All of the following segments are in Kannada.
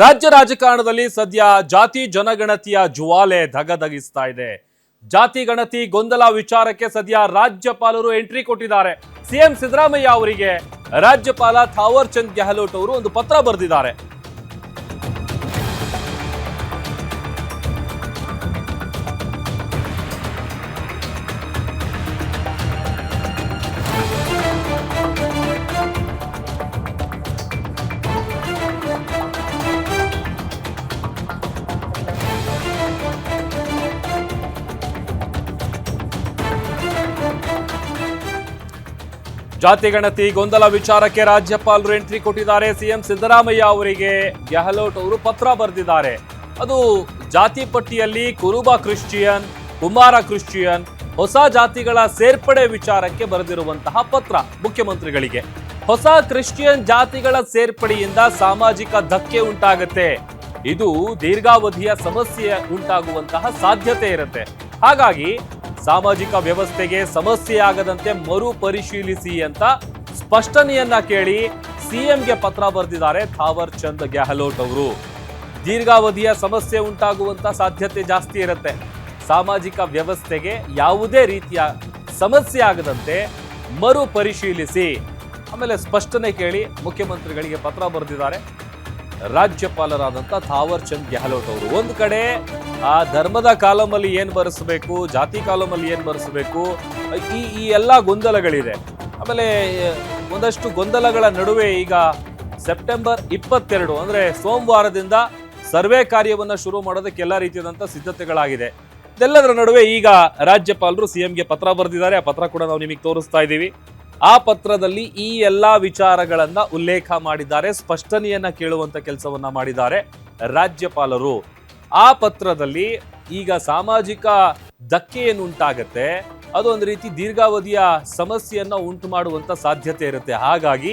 ರಾಜ್ಯ ರಾಜಕಾರಣದಲ್ಲಿ ಸದ್ಯ ಜಾತಿ ಜನಗಣತಿಯ ಜುವಾಲೆ ಧಗಧಗಿಸ್ತಾ ಇದೆ. ಜಾತಿ ಗಣತಿ ಗೊಂದಲ ವಿಚಾರಕ್ಕೆ ಸದ್ಯ ರಾಜ್ಯಪಾಲರು ಎಂಟ್ರಿ ಕೊಟ್ಟಿದ್ದಾರೆ. ಸಿಎಂ ಸಿದ್ದರಾಮಯ್ಯ ಅವರಿಗೆ ರಾಜ್ಯಪಾಲ ಥಾವರ್ ಚಂದ್ ಗೆಹ್ಲೋಟ್ ಅವರು ಒಂದು ಪತ್ರ ಬರೆದಿದ್ದಾರೆ. ಜಾತಿ ಗಣತಿ, ಗೊಂದಲ ವಿಚಾರಕ್ಕೆ ರಾಜ್ಯಪಾಲರು ಎಂಟ್ರಿ ಕೊಟ್ಟಿದ್ದಾರೆ. ಸಿಎಂ ಸಿದ್ದರಾಮಯ್ಯ ಅವರಿಗೆ ಗೆಹ್ಲೋಟ್ ಅವರು ಪತ್ರ ಬರೆದಿದ್ದಾರೆ. ಅದು ಜಾತಿ ಪಟ್ಟಿಯಲ್ಲಿ ಕುರುಬ ಕ್ರಿಶ್ಚಿಯನ್ ಕುಮಾರ ಕ್ರಿಶ್ಚಿಯನ್, ಹೊಸ ಜಾತಿಗಳ ಸೇರ್ಪಡೆ ವಿಚಾರಕ್ಕೆ ಬರೆದಿರುವಂತಹ ಪತ್ರ ಮುಖ್ಯಮಂತ್ರಿಗಳಿಗೆ. ಹೊಸ ಕ್ರಿಶ್ಚಿಯನ್ ಜಾತಿಗಳ ಸೇರ್ಪಡೆಯಿಂದ ಸಾಮಾಜಿಕ ಧಕ್ಕೆ ಉಂಟಾಗುತ್ತೆ. ಇದು ದೀರ್ಘಾವಧಿಯ ಸಮಸ್ಯೆ ಉಂಟಾಗುವಂತಹ ಸಾಧ್ಯತೆ ಇರುತ್ತೆ. ಹಾಗಾಗಿ ಸಾಮಾಜಿಕ ವ್ಯವಸ್ಥೆಗೆ ಸಮಸ್ಯೆ ಆಗದಂತೆ ಮರು ಪರಿಶೀಲಿಸಿ ಅಂತ ಸ್ಪಷ್ಟನೆಯನ್ನ ಕೇಳಿ ಸಿಎಂಗೆ ಪತ್ರ ಬರೆದಿದ್ದಾರೆ ಥಾವರ್ ಚಂದ್ ಗೆಹ್ಲೋಟ್ ಅವರು. ದೀರ್ಘಾವಧಿಯ ಸಮಸ್ಯೆ ಉಂಟಾಗುವಂತ ಸಾಧ್ಯತೆ ಜಾಸ್ತಿ ಇರುತ್ತೆ. ಸಾಮಾಜಿಕ ವ್ಯವಸ್ಥೆಗೆ ಯಾವುದೇ ರೀತಿಯ ಸಮಸ್ಯೆ ಆಗದಂತೆ ಮರು ಪರಿಶೀಲಿಸಿ ಆಮೇಲೆ ಸ್ಪಷ್ಟನೆ ಕೇಳಿ ಮುಖ್ಯಮಂತ್ರಿಗಳಿಗೆ ಪತ್ರ ಬರೆದಿದ್ದಾರೆ. ರಾಜ್ಯಪಾಲರಾದಂಥ ಥಾವರ್ ಚಂದ್ ಗೆಹ್ಲೋಟ್ ಅವರು. ಒಂದು ಕಡೆ ಆ ಧರ್ಮದ ಕಾಲಮಲ್ಲಿ ಏನು ಬರೆಸಬೇಕು, ಜಾತಿ ಕಾಲಮಲ್ಲಿ ಏನು ಬರೆಸಬೇಕು, ಈ ಈ ಎಲ್ಲ ಗೊಂದಲಗಳಿದೆ. ಆಮೇಲೆ ಒಂದಷ್ಟು ಗೊಂದಲಗಳ ನಡುವೆ ಈಗ ಸೆಪ್ಟೆಂಬರ್ ಇಪ್ಪತ್ತೆರಡು, ಅಂದ್ರೆ ಸೋಮವಾರದಿಂದ ಸರ್ವೆ ಕಾರ್ಯವನ್ನು ಶುರು ಮಾಡೋದಕ್ಕೆ ಎಲ್ಲ ರೀತಿಯಾದಂಥ ಸಿದ್ಧತೆಗಳಾಗಿದೆ. ಇದೆಲ್ಲದರ ನಡುವೆ ಈಗ ರಾಜ್ಯಪಾಲರು ಸಿ ಎಂಗೆ ಪತ್ರ ಬರೆದಿದ್ದಾರೆ. ಆ ಪತ್ರ ಕೂಡ ನಾವು ನಿಮಗೆ ತೋರಿಸ್ತಾ ಇದ್ದೀವಿ. ಆ ಪತ್ರದಲ್ಲಿ ಈ ಎಲ್ಲ ವಿಚಾರಗಳನ್ನು ಉಲ್ಲೇಖ ಮಾಡಿದ್ದಾರೆ, ಸ್ಪಷ್ಟನೆಯನ್ನು ಕೇಳುವಂಥ ಕೆಲಸವನ್ನು ಮಾಡಿದ್ದಾರೆ ರಾಜ್ಯಪಾಲರು. ಆ ಪತ್ರದಲ್ಲಿ ಈಗ ಸಾಮಾಜಿಕ ಧಕ್ಕೆ ಅದು ಒಂದು ರೀತಿ ದೀರ್ಘಾವಧಿಯ ಸಮಸ್ಯೆಯನ್ನ ಉಂಟು ಮಾಡುವಂತ ಸಾಧ್ಯತೆ ಇರುತ್ತೆ. ಹಾಗಾಗಿ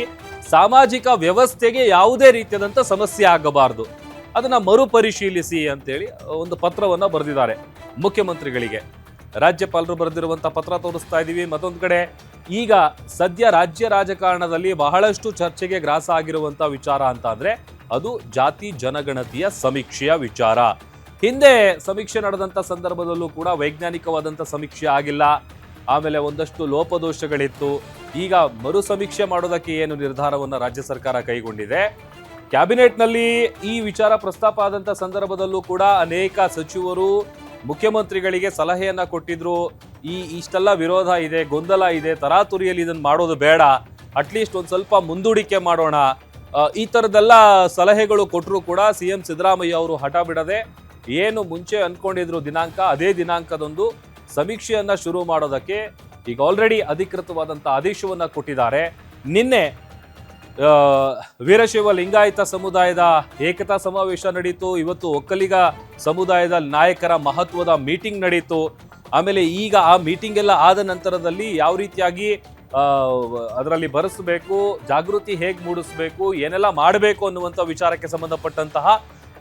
ಸಾಮಾಜಿಕ ವ್ಯವಸ್ಥೆಗೆ ಯಾವುದೇ ರೀತಿಯಾದಂಥ ಸಮಸ್ಯೆ ಆಗಬಾರದು. ಅದನ್ನ ಮರುಪರಿಶೀಲಿಸಿ ಅಂತೇಳಿ ಒಂದು ಪತ್ರವನ್ನ ಬರೆದಿದ್ದಾರೆ ಮುಖ್ಯಮಂತ್ರಿಗಳಿಗೆ. ರಾಜ್ಯಪಾಲರು ಬರೆದಿರುವಂಥ ಪತ್ರ ತೋರಿಸ್ತಾ ಇದ್ದೀವಿ ಮತ್ತೊಂದು ಕಡೆ ಈಗ ಸದ್ಯ ರಾಜ್ಯ ರಾಜಕಾರಣದಲ್ಲಿ ಬಹಳಷ್ಟು ಚರ್ಚೆಗೆ ಗ್ರಾಸ ಆಗಿರುವಂಥ ವಿಚಾರ ಅಂತ ಅದು ಜಾತಿ ಜನಗಣತಿಯ ಸಮೀಕ್ಷೆಯ ವಿಚಾರ. ಹಿಂದೆ ಸಮೀಕ್ಷೆ ನಡೆದಂಥ ಸಂದರ್ಭದಲ್ಲೂ ಕೂಡ ವೈಜ್ಞಾನಿಕವಾದಂಥ ಸಮೀಕ್ಷೆ ಆಗಿಲ್ಲ. ಆಮೇಲೆ ಒಂದಷ್ಟು ಲೋಪದೋಷಗಳಿತ್ತು. ಈಗ ಮರು ಸಮೀಕ್ಷೆ ಮಾಡೋದಕ್ಕೆ ಏನು ನಿರ್ಧಾರವನ್ನು ರಾಜ್ಯ ಸರ್ಕಾರ ಕೈಗೊಂಡಿದೆ. ಕ್ಯಾಬಿನೆಟ್ನಲ್ಲಿ ಈ ವಿಚಾರ ಪ್ರಸ್ತಾಪ ಆದಂಥ ಸಂದರ್ಭದಲ್ಲೂ ಕೂಡ ಅನೇಕ ಸಚಿವರು, ಮುಖ್ಯಮಂತ್ರಿಗಳಿಗೆ ಸಲಹೆಯನ್ನ ಕೊಟ್ಟಿದ್ರು. ಈ ಇಷ್ಟೆಲ್ಲ ವಿರೋಧ ಇದೆ, ಗೊಂದಲ ಇದೆ, ತರಾತುರಿಯಲ್ಲಿ ಇದನ್ನು ಮಾಡೋದು ಬೇಡ. ಅಟ್ಲೀಸ್ಟ್ ಒಂದು ಸ್ವಲ್ಪ ಮುಂದೂಡಿಕೆ ಮಾಡೋಣ. ಈ ಥರದ್ದೆಲ್ಲ ಸಲಹೆಗಳು ಕೊಟ್ಟರು ಕೂಡ ಸಿ ಎಂ ಸಿದ್ದರಾಮಯ್ಯ ಅವರು ಹಠ ಬಿಡದೆ ಏನು ಮುಂಚೆ ಅಂದ್ಕೊಂಡಿದ್ರು ದಿನಾಂಕ, ಅದೇ ದಿನಾಂಕದೊಂದು ಸಮೀಕ್ಷೆಯನ್ನು ಶುರು ಮಾಡೋದಕ್ಕೆ ಈಗ ಆಲ್ರೆಡಿ ಅಧಿಕೃತವಾದಂಥ ಆದೇಶವನ್ನ ಕೊಟ್ಟಿದ್ದಾರೆ. ನಿನ್ನೆ ವೀರಶೈವ ಲಿಂಗಾಯತ ಸಮುದಾಯದ ಏಕತಾ ಸಮಾವೇಶ ನಡೀತು. ಇವತ್ತು ಒಕ್ಕಲಿಗ ಸಮುದಾಯದ ನಾಯಕರ ಮಹತ್ವದ ಮೀಟಿಂಗ್ ನಡೀತು. ಆಮೇಲೆ ಈಗ ಆ ಮೀಟಿಂಗ್ ಎಲ್ಲ ಆದ ನಂತರದಲ್ಲಿ ಯಾವ ರೀತಿಯಾಗಿ ಅದರಲ್ಲಿ ಬರೆಸಬೇಕು, ಜಾಗೃತಿ ಹೇಗೆ ಮೂಡಿಸಬೇಕು, ಏನೆಲ್ಲ ಮಾಡಬೇಕು ಅನ್ನುವಂಥ ವಿಚಾರಕ್ಕೆ ಸಂಬಂಧಪಟ್ಟಂತಹ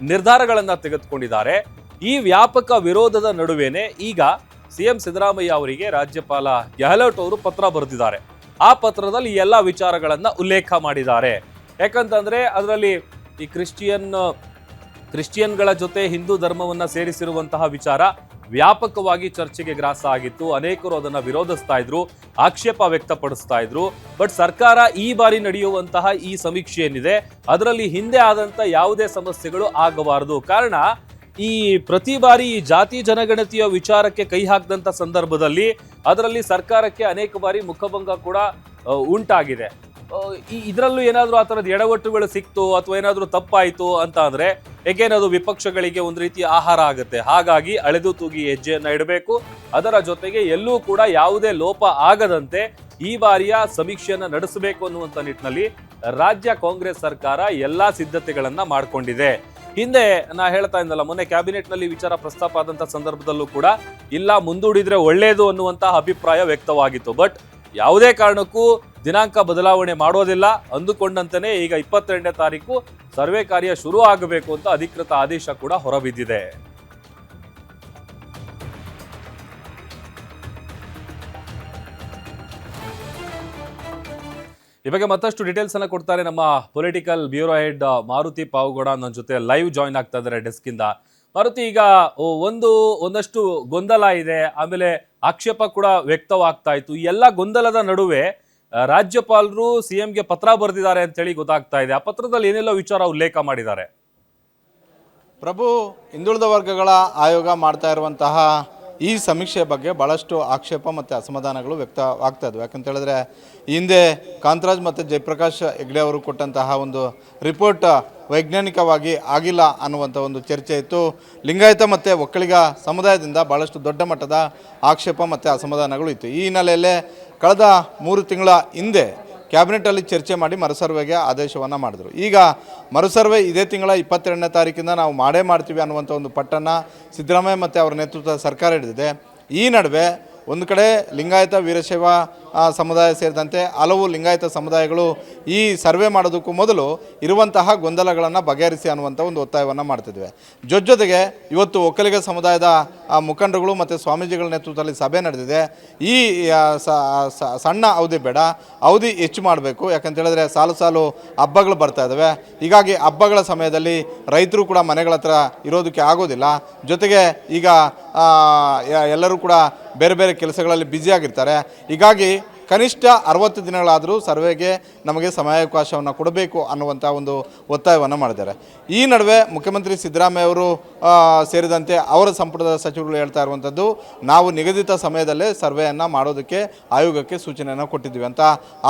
ನಿರ್ಧಾರಗಳನ್ನ ತೆಗೆದುಕೊಂಡಿದ್ದಾರೆ. ಈ ವ್ಯಾಪಕ ವಿರೋಧದ ನಡುವೆನೆ ಈಗ ಸಿಎಂ ಸಿದ್ದರಾಮಯ್ಯ ಅವರಿಗೆ ರಾಜ್ಯಪಾಲ ಗೆಹ್ಲೋಟ್ ಅವರು ಪತ್ರ ಬರೆದಿದ್ದಾರೆ. ಆ ಪತ್ರದಲ್ಲಿ ಎಲ್ಲ ವಿಚಾರಗಳನ್ನು ಉಲ್ಲೇಖ ಮಾಡಿದ್ದಾರೆ. ಯಾಕಂತಂದ್ರೆ ಅದರಲ್ಲಿ ಈ ಕ್ರಿಶ್ಚಿಯನ್, ಕ್ರಿಶ್ಚಿಯನ್ಗಳ ಜೊತೆ ಹಿಂದೂ ಧರ್ಮವನ್ನ ಸೇರಿಸಿರುವಂತಹ ವಿಚಾರ ವ್ಯಾಪಕವಾಗಿ ಚರ್ಚೆಗೆ ಗ್ರಾಸ ಆಗಿತ್ತು. ಅನೇಕರು ಅದನ್ನ ವಿರೋಧಿಸ್ತಾ ಇದ್ರು, ಆಕ್ಷೇಪ ವ್ಯಕ್ತಪಡಿಸ್ತಾ ಇದ್ರು. ಬಟ್ ಸರ್ಕಾರ ಈ ಬಾರಿ ನಡೆಯುವಂತಹ ಈ ಸಮೀಕ್ಷೆ ಏನಿದೆ, ಅದರಲ್ಲಿ ಹಿಂದೆ ಆದಂತ ಯಾವುದೇ ಸಮಸ್ಯೆಗಳು ಆಗಬಾರದು. ಕಾರಣ, ಈ ಪ್ರತಿ ಬಾರಿ ಈ ಜಾತಿ ಜನಗಣತಿಯ ವಿಚಾರಕ್ಕೆ ಕೈ ಹಾಕಿದಂತ ಸಂದರ್ಭದಲ್ಲಿ ಅದರಲ್ಲಿ ಸರ್ಕಾರಕ್ಕೆ ಅನೇಕ ಬಾರಿ ಮುಖಭಂಗ ಕೂಡ ಉಂಟಾಗಿದೆ. ಈ, ಇದರಲ್ಲೂ ಏನಾದರೂ ಆ ಥರದ ಎಡವಟ್ಟುಗಳು ಸಿಕ್ತು ಅಥವಾ ಏನಾದರೂ ತಪ್ಪಾಯಿತು ಅಂತ ಅಂದ್ರೆ ಏಕೆಂದ್ರೆ ಅದು ವಿಪಕ್ಷಗಳಿಗೆ ಒಂದು ರೀತಿ ಆಹಾರ ಆಗುತ್ತೆ. ಹಾಗಾಗಿ ಅಳೆದು ತೂಗಿ ಹೆಜ್ಜೆಯನ್ನು ಇಡಬೇಕು. ಅದರ ಜೊತೆಗೆ ಎಲ್ಲೂ ಕೂಡ ಯಾವುದೇ ಲೋಪ ಆಗದಂತೆ ಈ ಬಾರಿಯ ಸಮೀಕ್ಷೆಯನ್ನು ನಡೆಸಬೇಕು ಅನ್ನುವಂಥ ನಿಟ್ಟಿನಲ್ಲಿ ರಾಜ್ಯ ಕಾಂಗ್ರೆಸ್ ಸರ್ಕಾರ ಎಲ್ಲಾ ಸಿದ್ಧತೆಗಳನ್ನು ಮಾಡಿಕೊಂಡಿದೆ. ಹಿಂದೆ ನಾ ಹೇಳ್ತಾ ಇದ್ದಲ್ಲ ಮೊನ್ನೆ ಕ್ಯಾಬಿನೆಟ್ನಲ್ಲಿ ವಿಚಾರ ಪ್ರಸ್ತಾಪ ಆದಂತ ಸಂದರ್ಭದಲ್ಲೂ ಕೂಡ ಇಲ್ಲ, ಮುಂದೂಡಿದರೆ ಒಳ್ಳೆಯದು ಅನ್ನುವಂತಹ ಅಭಿಪ್ರಾಯ ವ್ಯಕ್ತವಾಗಿತ್ತು. ಬಟ್ ಯಾವುದೇ ಕಾರಣಕ್ಕೂ ದಿನಾಂಕ ಬದಲಾವಣೆ ಮಾಡೋದಿಲ್ಲ. ಅಂದುಕೊಂಡಂತೆಯೇ ಈಗ ಇಪ್ಪತ್ತೆರಡನೇ ತಾರೀಕು ಸರ್ವೆ ಕಾರ್ಯ ಶುರು ಆಗಬೇಕು ಅಂತ ಅಧಿಕೃತ ಆದೇಶ ಕೂಡ ಹೊರಬಿದ್ದಿದೆ. ಈ ಬಗ್ಗೆ ಮತ್ತಷ್ಟು ಡೀಟೇಲ್ಸ್ ಅನ್ನ ಕೊಡ್ತಾರೆ ನಮ್ಮ political bureau head Maruti Pavugowda ನನ್ನ ಜೊತೆ ಲೈವ್ ಜಾಯಿನ್ ಆಗ್ತಾ ಇದ್ದಾರೆ ಡೆಸ್ಕ್ ಇಂದ. ಮಾರುತಿ, ಈಗ ಒಂದು, ಒಂದಷ್ಟು ಗೊಂದಲ ಇದೆ. ಆಮೇಲೆ ಆಕ್ಷೇಪ ಕೂಡ ವ್ಯಕ್ತವಾಗ್ತಾ ಇತ್ತು. ಎಲ್ಲ ಗೊಂದಲದ ನಡುವೆ ರಾಜ್ಯಪಾಲರು ಸಿಎಂಗೆ ಪತ್ರ ಬರೆದಿದ್ದಾರೆ ಅಂತೇಳಿ ಗೊತ್ತಾಗ್ತಾ ಇದೆ. ಆ ಪತ್ರದಲ್ಲಿ ಏನೆಲ್ಲ ವಿಚಾರ ಉಲ್ಲೇಖ ಮಾಡಿದ್ದಾರೆ? ಪ್ರಭು, ಹಿಂದುಳಿದ ವರ್ಗಗಳ ಆಯೋಗ ಮಾಡ್ತಾ ಇರುವಂತಹ ಈ ಸಮೀಕ್ಷೆ ಬಗ್ಗೆ ಭಾಳಷ್ಟು ಆಕ್ಷೇಪ ಮತ್ತು ಅಸಮಾಧಾನಗಳು ವ್ಯಕ್ತವಾಗ್ತಾ ಇದ್ವು. ಯಾಕಂತ ಹೇಳಿದ್ರೆ ಹಿಂದೆ ಕಾಂತರಾಜ್ ಮತ್ತು ಜಯಪ್ರಕಾಶ್ ಹೆಗ್ಡೆ ಅವರು ಕೊಟ್ಟಂತಹ ಒಂದು ರಿಪೋರ್ಟ್ ವೈಜ್ಞಾನಿಕವಾಗಿ ಆಗಿಲ್ಲ ಅನ್ನುವಂಥ ಒಂದು ಚರ್ಚೆ ಇತ್ತು. ಲಿಂಗಾಯತ ಮತ್ತು ಒಕ್ಕಲಿಗ ಸಮುದಾಯದಿಂದ ಭಾಳಷ್ಟು ದೊಡ್ಡ ಮಟ್ಟದ ಆಕ್ಷೇಪ ಮತ್ತು ಅಸಮಾಧಾನಗಳು ಇತ್ತು. ಈ ಹಿನ್ನೆಲೆಯಲ್ಲೇ ಕಳೆದ ಮೂರು ತಿಂಗಳ ಹಿಂದೆ ಕ್ಯಾಬಿನೆಟಲ್ಲಿ ಚರ್ಚೆ ಮಾಡಿ ಮರುಸರ್ವೆಗೆ ಆದೇಶವನ್ನು ಮಾಡಿದರು. ಈಗ ಮರುಸರ್ವೆ ಇದೇ ತಿಂಗಳ ಇಪ್ಪತ್ತೆರಡನೇ ತಾರೀಕಿಂದ ನಾವು ಮಾಡೇ ಮಾಡ್ತೀವಿ ಅನ್ನುವಂಥ ಒಂದು ಪಟ್ಟನ್ನು ಸಿದ್ದರಾಮಯ್ಯ ಮತ್ತು ಅವರ ನೇತೃತ್ವದ ಸರ್ಕಾರ ಹಿಡಿದಿದೆ. ಈ ನಡುವೆ ಒಂದು ಕಡೆ ಲಿಂಗಾಯತ ವೀರಶೈವ ಸಮುದಾಯ ಸೇರಿದಂತೆ ಹಲವು ಲಿಂಗಾಯತ ಸಮುದಾಯಗಳು ಈ ಸರ್ವೆ ಮಾಡೋದಕ್ಕೂ ಮೊದಲು ಇರುವಂತಹ ಗೊಂದಲಗಳನ್ನು ಬಗೆಹರಿಸಿ ಅನ್ನುವಂಥ ಒಂದು ಒತ್ತಾಯವನ್ನು ಮಾಡ್ತಿದ್ವಿ. ಜೊತೆಗೆ ಇವತ್ತು ಒಕ್ಕಲಿಗ ಸಮುದಾಯದ ಮುಖಂಡರುಗಳು ಮತ್ತು ಸ್ವಾಮೀಜಿಗಳ ನೇತೃತ್ವದಲ್ಲಿ ಸಭೆ ನಡೆದಿದೆ. ಈ ಸಣ್ಣ ಅವಧಿ ಬೇಡ, ಅವಧಿ ಹೆಚ್ಚು ಮಾಡಬೇಕು. ಯಾಕಂತ ಹೇಳಿದ್ರೆ ಸಾಲು ಸಾಲು ಹಬ್ಬಗಳು ಬರ್ತಾ ಇದ್ದಾವೆ ಹೀಗಾಗಿ ಹಬ್ಬಗಳ ಸಮಯದಲ್ಲಿ ರೈತರು ಕೂಡ ಮನೆಗಳ ಹತ್ರ ಇರೋದಕ್ಕೆ ಆಗೋದಿಲ್ಲ. ಜೊತೆಗೆ ಈಗ ಎಲ್ಲರೂ ಕೂಡ ಬೇರೆ ಬೇರೆ ಕೆಲಸಗಳಲ್ಲಿ ಬ್ಯುಸಿಯಾಗಿರ್ತಾರೆ ಹೀಗಾಗಿ ಕನಿಷ್ಠ ಅರವತ್ತು ದಿನಗಳಾದರೂ ಸರ್ವೆಗೆ ನಮಗೆ ಸಮಯಾವಕಾಶವನ್ನು ಕೊಡಬೇಕು ಅನ್ನುವಂಥ ಒಂದು ಒತ್ತಾಯವನ್ನು ಮಾಡಿದ್ದಾರೆ. ಈ ನಡುವೆ ಮುಖ್ಯಮಂತ್ರಿ ಸಿದ್ದರಾಮಯ್ಯ ಅವರು ಸೇರಿದಂತೆ ಅವರ ಸಂಪುಟದ ಸಚಿವರು ಹೇಳ್ತಾ ಇರುವಂಥದ್ದು ನಾವು ನಿಗದಿತ ಸಮಯದಲ್ಲೇ ಸರ್ವೆಯನ್ನು ಮಾಡೋದಕ್ಕೆ ಆಯೋಗಕ್ಕೆ ಸೂಚನೆಯನ್ನು ಕೊಟ್ಟಿದ್ದೀವಿ ಅಂತ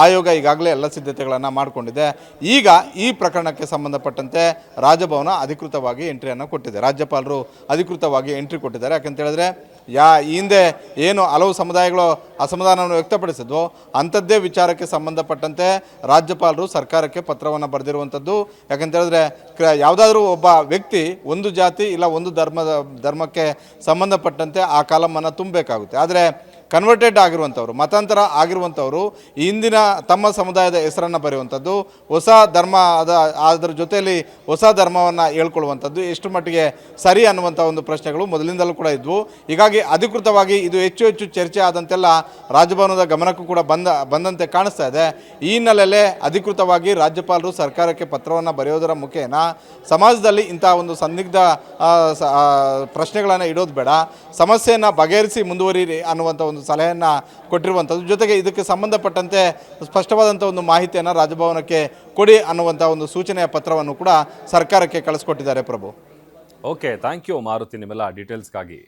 ಆಯೋಗ ಈಗಾಗಲೇ ಎಲ್ಲ ಸಿದ್ಧತೆಗಳನ್ನು ಮಾಡಿಕೊಂಡಿದೆ. ಈಗ ಈ ಪ್ರಕರಣಕ್ಕೆ ಸಂಬಂಧಪಟ್ಟಂತೆ ರಾಜಭವನ ಅಧಿಕೃತವಾಗಿ ಎಂಟ್ರಿಯನ್ನು ಕೊಟ್ಟಿದೆ. ರಾಜ್ಯಪಾಲರು ಅಧಿಕೃತವಾಗಿ ಎಂಟ್ರಿ ಕೊಟ್ಟಿದ್ದಾರೆ. ಯಾಕಂತ ಹೇಳಿದ್ರೆ ಯಾ ಈ ಹಿಂದೆ ಏನು ಹಲವು ಸಮುದಾಯಗಳು ಅಸಮಾಧಾನವನ್ನು ವ್ಯಕ್ತಪಡಿಸಿದ್ವು, ಅಂಥದ್ದೇ ವಿಚಾರಕ್ಕೆ ಸಂಬಂಧಪಟ್ಟಂತೆ ರಾಜ್ಯಪಾಲರು ಸರ್ಕಾರಕ್ಕೆ ಪತ್ರವನ್ನು ಬರೆದಿರುವಂಥದ್ದು. ಯಾಕಂತ ಹೇಳಿದ್ರೆ, ಕ, ಯಾವುದಾದ್ರೂ ಒಬ್ಬ ವ್ಯಕ್ತಿ ಒಂದು ಜಾತಿ ಇಲ್ಲ ಒಂದು ಧರ್ಮದ, ಧರ್ಮಕ್ಕೆ ಸಂಬಂಧಪಟ್ಟಂತೆ ಆ ಕಾಲಮನ್ನು ತುಂಬಬೇಕಾಗುತ್ತೆ. ಆದರೆ ಕನ್ವರ್ಟೆಡ್ ಆಗಿರುವಂಥವ್ರು, ಮತಾಂತರ ಆಗಿರುವಂಥವ್ರು, ಇಂದಿನ ತಮ್ಮ ಸಮುದಾಯದ ಹೆಸರನ್ನು ಬರೆಯುವಂಥದ್ದು, ಹೊಸ ಧರ್ಮ ಅದ, ಅದರ ಜೊತೆಯಲ್ಲಿ ಹೊಸ ಧರ್ಮವನ್ನು ಹೇಳ್ಕೊಳ್ಳುವಂಥದ್ದು, ಎಷ್ಟು ಮಟ್ಟಿಗೆ ಸರಿ ಅನ್ನುವಂಥ ಒಂದು ಪ್ರಶ್ನೆಗಳು ಮೊದಲಿಂದಲೂ ಕೂಡ ಇದ್ವು. ಹೀಗಾಗಿ ಅಧಿಕೃತವಾಗಿ ಇದು ಹೆಚ್ಚು ಹೆಚ್ಚು ಚರ್ಚೆ ಆದಂತೆಲ್ಲ ರಾಜಭವನದ ಗಮನಕ್ಕೂ ಕೂಡ ಬಂದ, ಬಂದಂತೆ ಕಾಣಿಸ್ತಾ ಇದೆ. ಈ ಹಿನ್ನೆಲೆಯಲ್ಲೇ ಅಧಿಕೃತವಾಗಿ ರಾಜ್ಯಪಾಲರು ಸರ್ಕಾರಕ್ಕೆ ಪತ್ರವನ್ನು ಬರೆಯೋದರ ಮುಖೇನ ಸಮಾಜದಲ್ಲಿ ಇಂಥ ಒಂದು ಸಂದಿಗ್ಧ ಪ್ರಶ್ನೆಗಳನ್ನು ಇಡೋದು ಬೇಡ. ಸಮಸ್ಯೆಯನ್ನು ಬಗೆಹರಿಸಿ ಮುಂದುವರಿ ಅನ್ನುವಂಥ ಒಂದು ಸಲಹೆಯನ್ನು ಕೊಟ್ಟಿರುವಂಥದ್ದು. ಜೊತೆಗೆ ಇದಕ್ಕೆ ಸಂಬಂಧಪಟ್ಟಂತೆ ಸ್ಪಷ್ಟವಾದಂಥ ಒಂದು ಮಾಹಿತಿಯನ್ನು ರಾಜಭವನಕ್ಕೆ ಕೊಡಿ ಅನ್ನುವಂಥ ಒಂದು ಸೂಚನೆಯ ಪತ್ರವನ್ನು ಕೂಡ ಸರ್ಕಾರಕ್ಕೆ ಕಳಿಸ್ಕೊಟ್ಟಿದ್ದಾರೆ Prabhu. Okay, thank you Maruti, ನಿಮ್ಮೆಲ್ಲ ಡೀಟೇಲ್ಸ್ಗಾಗಿ